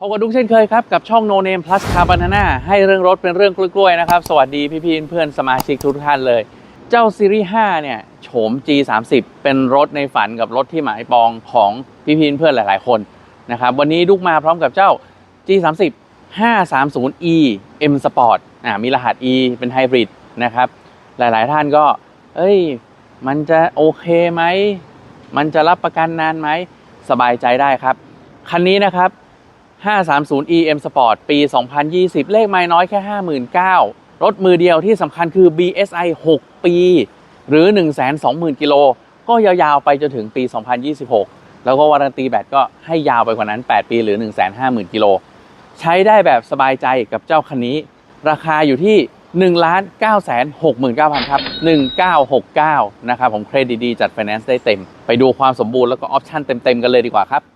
พบกันทุกเช่นเคยครับ กับช่อง No Name Plus Car Banana ให้เรื่องรถเป็นเรื่องกล้วยๆนะครับ สวัสดีพี่ๆเพื่อนสมาชิกทุกท่านเลย เจ้าซีรีส์5เนี่ยโฉม G30 เป็นรถในฝันกับรถที่หมายปองของพี่ๆเพื่อนหลายๆคนนะครับวันนี้ลุกมาพร้อมกับเจ้า G30 530e M Sport อ่ามีรหัส E เป็นไฮบริดนะครับหลายๆท่านก็ เอ้ย มันจะโอเคไหม มันจะรับประกันนานไหม สบายใจได้ครับ คันนี้นะครับ 530 EM Sport ปี 2020 เลขไม่น้อยแค่ 59,000 รถมือเดียวที่สำคัญคือ BSI 6 ปี หรือ 120,000 กิโล ก็ยาวๆไปจนถึงปี 2026 แล้วก็วารันตีแบตก็ให้ยาวไปกว่านั้น 8 ปีหรือ 150,000 กิโล ใช้ได้แบบสบายใจกับเจ้าคันนี้ ราคาอยู่ที่1 9 6 9 0 0 0ครับ 1969 นะครับ ผมเครดิตดีจัดไฟแนนซ์ได้เต็ม ไปดูความสมบูรณ์แล้วก็ออปชั่นเต็ม ๆ กันเลยดีกว่าครับ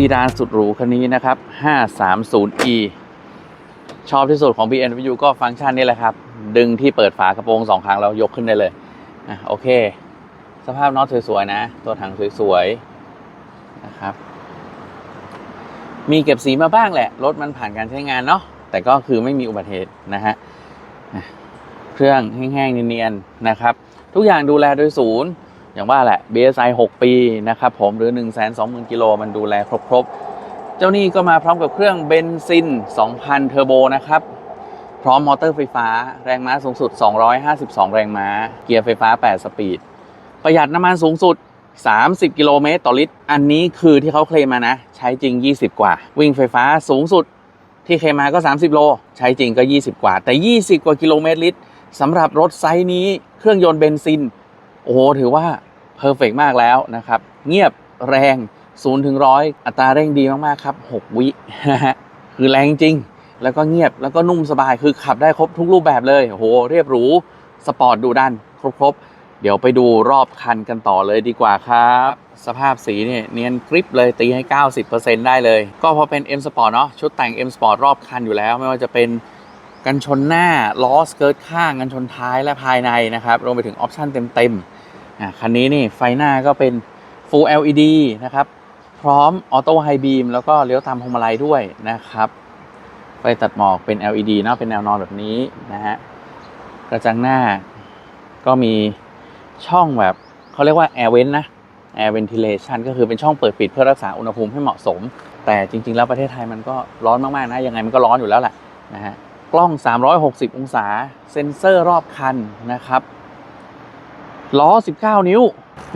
ซีดานสุดหรูคันนี้นะครับ 530e ชอบที่สุดของ BMW ก็ฟังก์ชันนี้แหละครับ ดึงที่เปิดฝากระโปรงสองครั้งแล้วยกขึ้นได้เลยอะโอเค สภาพน็อตสวยๆนะ ตัวถังสวยๆนะครับ มีเก็บสีมาบ้างแหละ รถมันผ่านการใช้งานเนาะแต่ก็คือไม่มีอุบัติเหตุนะฮะอะเครื่องแห้งๆเนียนๆนะครับ ทุกอย่างดูแลโดยศูนย์ อย่างว่าแหละ BSI 6 ปีนะครับผมหรือ 1 2 0 0 0 0กิโลมันดูแลครบๆเจ้านี่ก็มาพร้อมกับเครื่องเบนซิน 2,000 เทอร์โบนะครับ พร้อมมอเตอร์ไฟฟ้า แรงม้าสูงสุด 252 แรงม้า เกียร์ไฟฟ้า 8 สปีด ประหยัดน้ำมันสูงสุด 30 กิโลเมตรต่อลิตร อันนี้คือที่เขาเคลมมานะ ใช้จริง 20 กว่า วิ่งไฟฟ้าสูงสุดที่เคลมมาก็ 30 โล ใช้จริงก็ 20 กว่า แต่ 20 กว่ากิโลเมตรลิตรสำหรับรถไซส์นี้เครื่องยนต์เบนซิน โอ้ถือว่า เพอร์เฟกมากแล้วนะครับ เงียบแรง0ถึงร้อยอัตราเร่งดีมากๆ ครับ 6 วิคือแรงจริง แล้วก็เงียบแล้วก็นุ่มสบายคือขับได้ครบทุกรูปแบบเลยโหเรียบหรู สปอร์ตดูดัน ครบๆ เดี๋ยวไปดูรอบคันกันต่อเลยดีกว่าครับ สภาพสีเนี่ยเนียนกริปเลยตีให้ 90%ได้เลย ก็พอเป็น M Sport เนาะชุดแต่ง M Sport รอบคันอยู่แล้ว ไม่ว่าจะเป็นกันชนหน้าล้อสเกิร์ตข้างกันชนท้ายและภายในนะครับรวมไปถึงออปชั่นเต็มๆ อะคันนี้นี่ไฟหน้าก็เป็น Full LED นะครับ พร้อมออโต้ไฮบีมแล้วก็เลี้ยวตามพวงมาลัยด้วยนะครับ ไฟตัดหมอกเป็น LED เนาะเป็นแนวนอนแบบนี้นะฮะกระจังหน้าก็มีช่องแบบเขาเรียกว่า air vent นะ air ventilation ก็คือเป็นช่องเปิดปิดเพื่อรักษาอุณหภูมิให้เหมาะสม แต่จริง ๆ แล้วประเทศไทยมันก็ร้อนมาก ๆ นะ ยังไงมันก็ร้อนอยู่แล้วแหละนะฮะกล้อง 360 องศา เซ็นเซอร์รอบคันนะครับ ล้อ 19 นิ้ว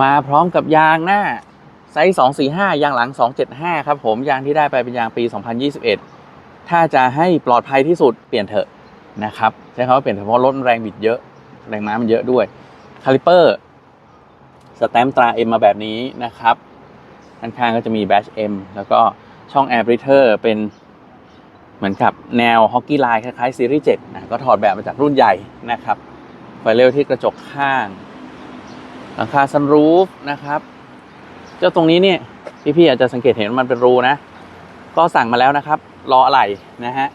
มาพร้อมกับยางหน้าไซส์245 ยางหลัง 275 ครับผมยางที่ได้ไปเป็นยางปี 2021 ถ้าจะให้ปลอดภัยที่สุดเปลี่ยนเถอะนะครับใช้คำว่าเปลี่ยนเถอะเพราะรถแรงบิดเยอะ แรงม้ามันเยอะด้วยคาลิเปอร์สแตมป์ตรา M มาแบบนี้นะครับด้านข้างก็จะมีแบช M แล้วก็ช่องแอร์บริเทอร์เป็นเหมือนกับแนวฮอกกี้ไลน์คล้ายๆซีรีส์7นะก็ถอดแบบมาจากรุ่นใหญ่นะครับไฟเร็วที่กระจกข้าง หลังคาซันรูฟนะครับ เจ้าตรงนี้เนี่ยพี่ๆอาจจะสังเกตเห็นมันเป็นรูนะ ก็สั่งมาแล้วนะครับ รออะไหล่นะฮะ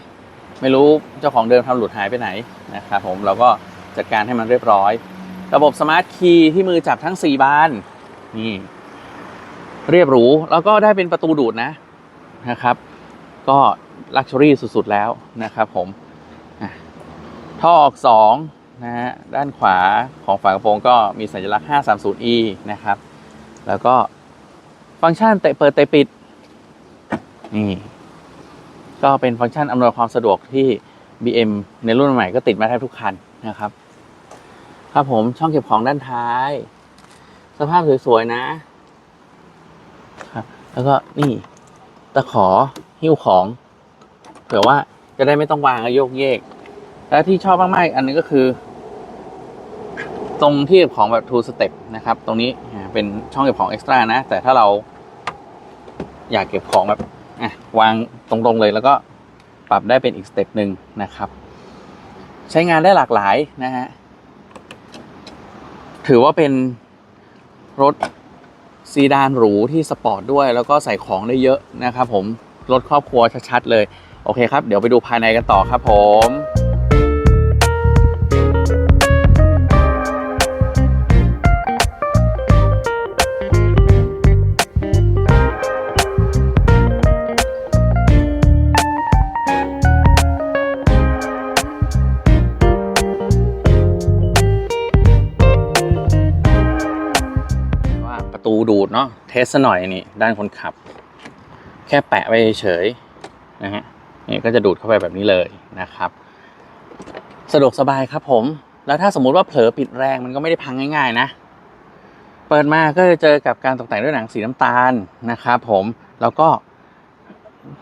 ไม่รู้เจ้าของเดิมทำหลุดหายไปไหนนะครับผมเราก็จัดการให้มันเรียบร้อย ระบบสมาร์ทคีย์ที่มือจับทั้ง 4 บานนี่เรียบหรู แล้วก็ได้เป็นประตูดูดนะนะครับ ก็ลักชัวรี่สุดๆแล้วนะครับผมท่อออก2 นะฮะด้านขวาของฝากระโปรงก็มีสัญลักษณ์ 530e นะครับ แล้วก็ฟังก์ชันเตะเปิดเตะปิด นี่ ก็เป็นฟังก์ชันอำนวยความสะดวกที่ BM ในรุ่นใหม่ก็ติดมาแทบทุกคันนะครับ ครับผมช่องเก็บของด้านท้าย สภาพสวยๆนะครับ แล้วก็นี่ตะขอหิ้วของ เผื่อว่าจะได้ไม่ต้องวางโยกเยก แล้วที่ชอบมากๆอีกอันนึงก็คือ ตรงที่เก็บของแบบ two step นะครับ ตรงนี้เป็นช่องเก็บของ extra นะ แต่ถ้าเราอยากเก็บของแบบวางตรงๆเลยแล้วก็ปรับได้เป็นอีกสเต็ปหนึ่งนะครับ ใช้งานได้หลากหลายนะฮะ ถือว่าเป็นรถซีดานหรูที่สปอร์ตด้วย แล้วก็ใส่ของได้เยอะนะครับผม รถครอบครัวชัดๆเลย โอเคครับ เดี๋ยวไปดูภายในกันต่อครับผม ดูดเนาะเทสหน่อยนี่ด้านคนขับ แค่แปะไว้เฉยนะฮะนี่ก็จะดูดเข้าไปแบบนี้เลยนะครับ สะดวกสบายครับผม แล้วถ้าสมมุติว่าเผลอปิดแรงมันก็ไม่ได้พังง่าย ๆ นะ เปิดมาก็จะเจอกับการตกแต่งด้วยหนังสีน้ำตาลนะครับผมแล้วก็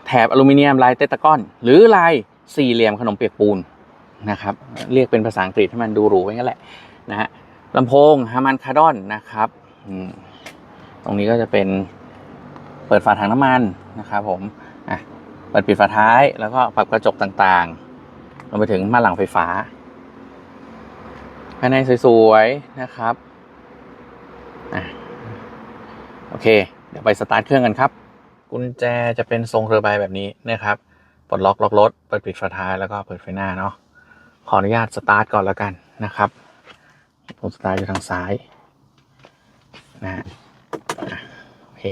แถบอลูมิเนียมลายเตตากอน หรือลายสี่เหลี่ยมขนมเปียกปูนนะครับเรียกเป็นภาษาอังกฤษให้มันดูหรูไว้งั้นแหละนะฮะลำโพงฮามันคาร์ดอนนะครับอืม ตรงนี้ก็จะเป็นเปิดฝาถังน้ำมันนะครับผมอะเปิดปิดฝาท้ายแล้วก็ปรับกระจกต่างๆรวมไปถึงม่านหลังไฟฟ้าภายในสวยๆนะครับอะโอเค เดี๋ยวไปสตาร์ทเครื่องกันครับ กุญแจจะเป็นทรงเรือใบแบบนี้นะครับปลดล็อกล็อกรถเปิดปิดฝาท้ายแล้วก็เปิดไฟหน้าเนาะขออนุญาตสตาร์ทก่อนแล้วกันนะครับ ผมสตาร์ทอยู่ทางซ้ายนะฮะ เค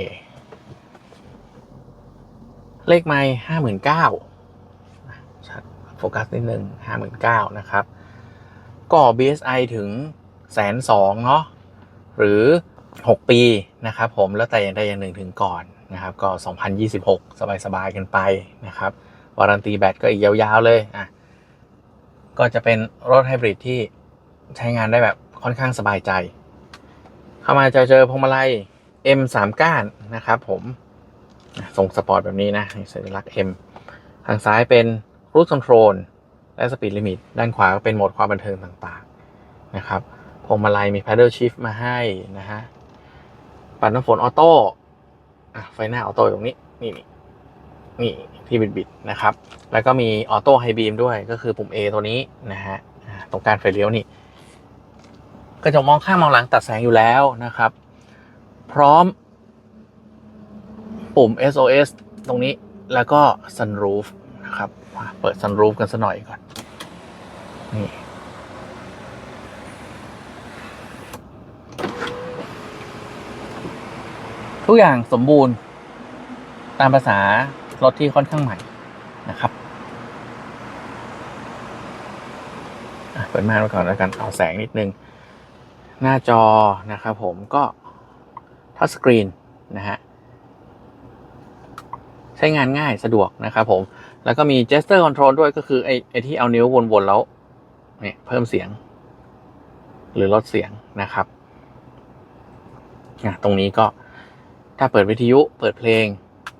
เลขไม้ห้าหมื่นเก้าชัดโฟกัสนิดนึงห้าหมื่นเก้านะครับก็ BSI ถึงแสนสองเนาะ หรือ 6 ปีนะครับผม แล้วแต่อย่างใดอย่างหนึ่งถึงก่อนนะครับ ก็ 2026 สบายๆกันไปนะครับ วารันตีแบตก็อีกยาวๆเลย อะ ก็จะเป็นรถไฮบริดที่ใช้งานได้แบบค่อนข้างสบายใจ เข้ามาจะเจอพวงมาลัย M3 ก้านนะครับผมอะทรงสปอร์ตแบบนี้นะสัญลักษณ์ M ทางซ้ายเป็นรู t คอนโทรลและสปีดลิมิตด้านขวาก็เป็นโหมดความบันเทิงต่างๆนะครับพวงมาลัยมี paddle shift มาให้นะฮะปัดน้ำฝนออโต้ไฟหน้าออโต้อยู่ตรงนี้นี่นี่นี่ที่บิดบิดๆนะครับ แล้วก็มีออโต้ไฮบีมด้วยก็คือปุ่ม A ตัวนี้นะฮะตรงการไฟเลี้ยวนี่กระจกมองข้างมองหลังตัดแสงอยู่แล้วนะครับ พร้อม ปุ่ม SOS ตรงนี้แล้วก็ sunroof นะครับ เปิด sunroof กันสักหน่อยก่อน นี่ ทุกอย่างสมบูรณ์ตามภาษารถที่ค่อนข้างใหม่นะครับเปิดม่านไว้ก่อนแล้วกันเอาแสงนิดนึง หน้าจอนะครับผมก็ ทัชสกรีนนะฮะใช้งานง่ายสะดวกนะครับผม แล้วก็มี gesture control ด้วยก็คือไอ้ไอ้ที่เอานิ้ววนๆแล้วเนี่ยเพิ่มเสียง หรือลดเสียงนะครับตรงนี้ก็ถ้าเปิดวิทยุเปิดเพลง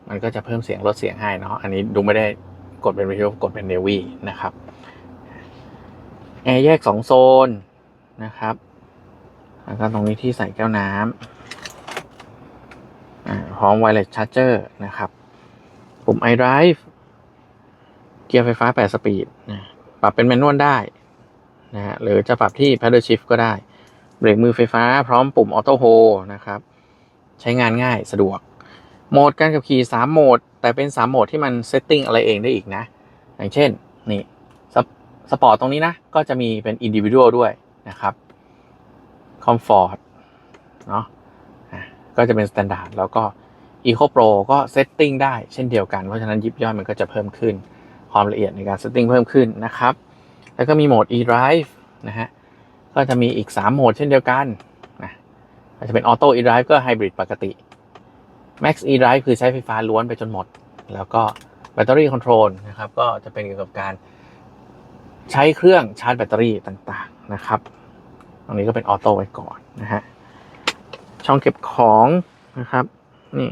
มันก็จะเพิ่มเสียงลดเสียงให้เนาะอันนี้ดูไม่ได้กดเป็นวิทยุกดเป็นเนวีนะครับแอร์แยกสองโซนนะครับแล้วก็ตรงนี้ที่ใส่แก้วน้ำ พร้อมไวเลสชาร์เจอร์นะครับ ปุ่ม iDrive เกียร์ไฟฟ้า 8 สปีดนะปรับเป็นแมนนวลได้นะฮะหรือจะปรับที่ paddle shift ก็ได้ เบรกมือไฟฟ้าพร้อมปุ่ม auto hold นะครับ ใช้งานง่ายสะดวก โหมดการขับขี่ 3 โหมด แต่เป็น 3 โหมดที่มันเซตติ้งอะไรเองได้อีกนะ อย่างเช่น นี่สปอร์ตตรงนี้นะ ก็จะมีเป็นอินดิวิ u a l ด้วยนะครับคอมฟอร์ตเนาะ ก็จะเป็นสแตนดาร์ดแล้วก็ Eco Pro ก็เซตติ้งได้เช่นเดียวกัน เพราะฉะนั้นยิบย่อยมันก็จะเพิ่มขึ้น ความละเอียดในการเซตติ้งเพิ่มขึ้นนะครับ แล้วก็มีโหมด eDrive นะฮะ ก็จะมีอีก 3 โหมดเช่นเดียวกันนะอาจจะเป็น Auto eDrive ก็ไฮบริดปกติ Max eDrive คือใช้ไฟฟ้าล้วนไปจนหมด แล้วก็ Battery Control นะครับ ก็จะเป็นเกี่ยวกับการใช้เครื่องชาร์จแบตเตอรี่ต่างๆนะครับ ตรงนี้ก็เป็นออโต้ไว้ก่อนนะฮะ ช่องเก็บของนะครับนี่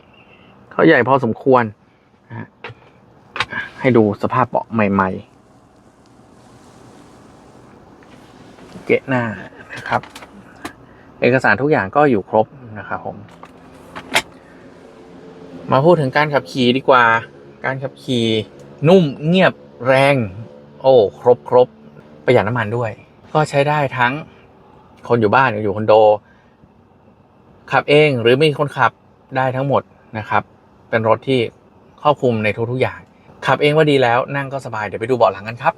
เขาใหญ่พอสมควรนะให้ดูสภาพเบาะใหม่ ๆ เกะหน้านะครับ เอกสารทุกอย่างก็อยู่ครบนะครับผม มาพูดถึงการขับขี่ดีกว่า การขับขี่นุ่มเงียบแรง โอ้ครบครบประหยัดน้ำมันด้วย ก็ใช้ได้ทั้งคนอยู่บ้านอยู่คอนโด ขับเองหรือมีคนขับได้ทั้งหมดนะครับ เป็นรถที่ครอบคลุมในทุกๆอย่าง ขับเองว่าดีแล้วนั่งก็สบายเดี๋ยวไปดูเบาะหลังกันครับ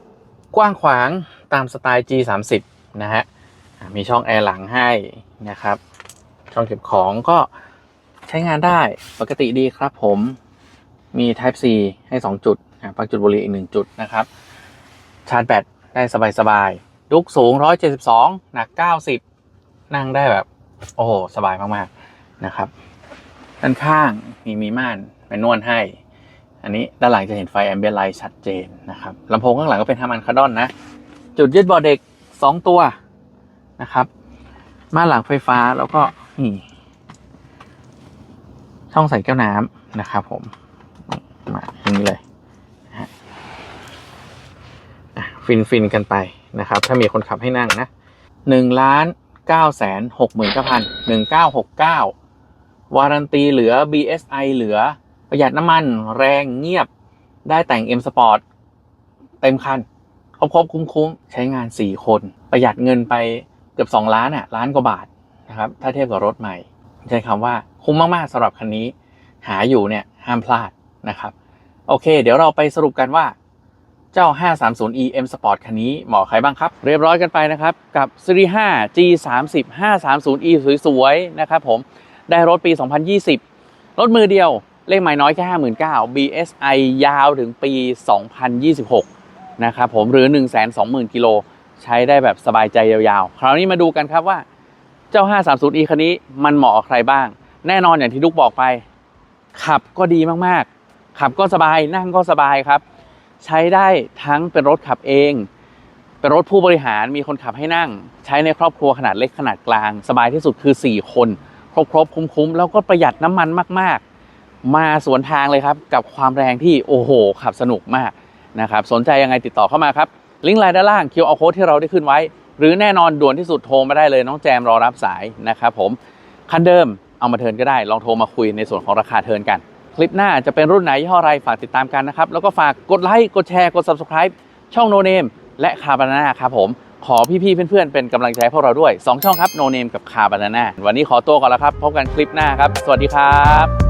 กว้างขวางตามสไตล์ G30 นะฮะมีช่องแอร์หลังให้นะครับ ช่องเก็บของก็ใช้งานได้ปกติดีครับผมมี Type C ให้ 2 จุดอ่าปลั๊กจุดบุหรี่อีก 1 จุดนะครับ ชาร์จแบตได้สบายๆลุกสูง 172 หนัก 90 นั่งได้แบบ โอ้โหสบายมากๆนะครับ ด้านข้างมีมีม่านเป็นนวลให้ อันนี้ด้านหลังจะเห็นไฟแอมเบียไลท์ชัดเจนนะครับลำโพงข้างหลังก็เป็นฮามันคาร์ดอนนะ จุดยึดเบอเด็ก 2 ตัวนะครับม่านหลังไฟฟ้าแล้วก็นี่ช่องใส่แก้วน้ำนะครับผมมาอย่างนี้เลยฮะฟินฟินกันไปนะครับ ถ้ามีคนขับให้นั่งนะหนึ่งล้าน เก้าแสนหกหมื่นเก้าพันหนึ่งเก้าหกเก้าวารันตีเหลือ BSI เหลือ ประหยัดน้ำมันแรงเงียบได้แต่ง M Sport เต็มคัน ครบครบคุ้มคุ้มๆ ใช้งาน 4 คน ประหยัดเงินไปเกือบ 2 ล้านอะล้านกว่าบาทนะครับ ถ้าเทียบกับรถใหม่ ใช้คำว่าคุ้มมากๆสำหรับคันนี้ หาอยู่เนี่ยห้ามพลาดนะครับ โอเค เดี๋ยวเราไปสรุปกันว่า เจ้า 530e M Sport คันนี้เหมาะใครบ้างครับ เรียบร้อยกันไปนะครับ กับ Series 5 G30 530e สวยๆ นะครับผม ได้รถปี 2020 รถมือเดียว เลขหมายน้อยแค่59,000 BSI ยาวถึงปี 2026 นะครับผม หรือ 120,000 กิโล ใช้ได้แบบสบายใจยาวๆ คราวนี้มาดูกันครับว่าเจ้า 530e คันนี้มันเหมาะกับใครบ้าง แน่นอนอย่างที่ลูกบอกไป ขับก็ดีมากๆ ขับก็สบายนั่งก็สบายครับ ใช้ได้ทั้งเป็นรถขับเอง เป็นรถผู้บริหารมีคนขับให้นั่ง ใช้ในครอบครัวขนาดเล็กขนาดกลาง สบายที่สุดคือ 4 คน ครบครบคุ้มคุ้มๆ แล้วก็ประหยัดน้ำมันมากๆ มาสวนทางเลยครับ กับความแรงที่โอ้โห ขับสนุกมากนะครับสนใจยังไงติดต่อเข้ามาครับ ลิงก์ไลน์ด้านล่างคิวเอาโค้ดที่เราได้ขึ้นไว้ หรือแน่นอนด่วนที่สุดโทรมาได้เลยน้องแจมรอรับสายนะครับผมคันเดิมเอามาเทิร์นก็ได้ลองโทรมาคุยในส่วนของราคาเทิร์นกัน คลิปหน้าจะเป็นรุ่นไหนยี่ห้ออะไรฝากติดตามกันนะครับ แล้วก็ฝากกดไลค์กดแชร์กด subscribe ช่อง No Name และคาบานาครับผมขอพี่ๆเพื่อนๆเป็นกำลังใจพวกเราด้วย 2 ช่องครับ No Name กับคาบานาวันนี้ขอตัวก่อนแล้วครับ พบกันคลิปหน้าครับ สวัสดีครับ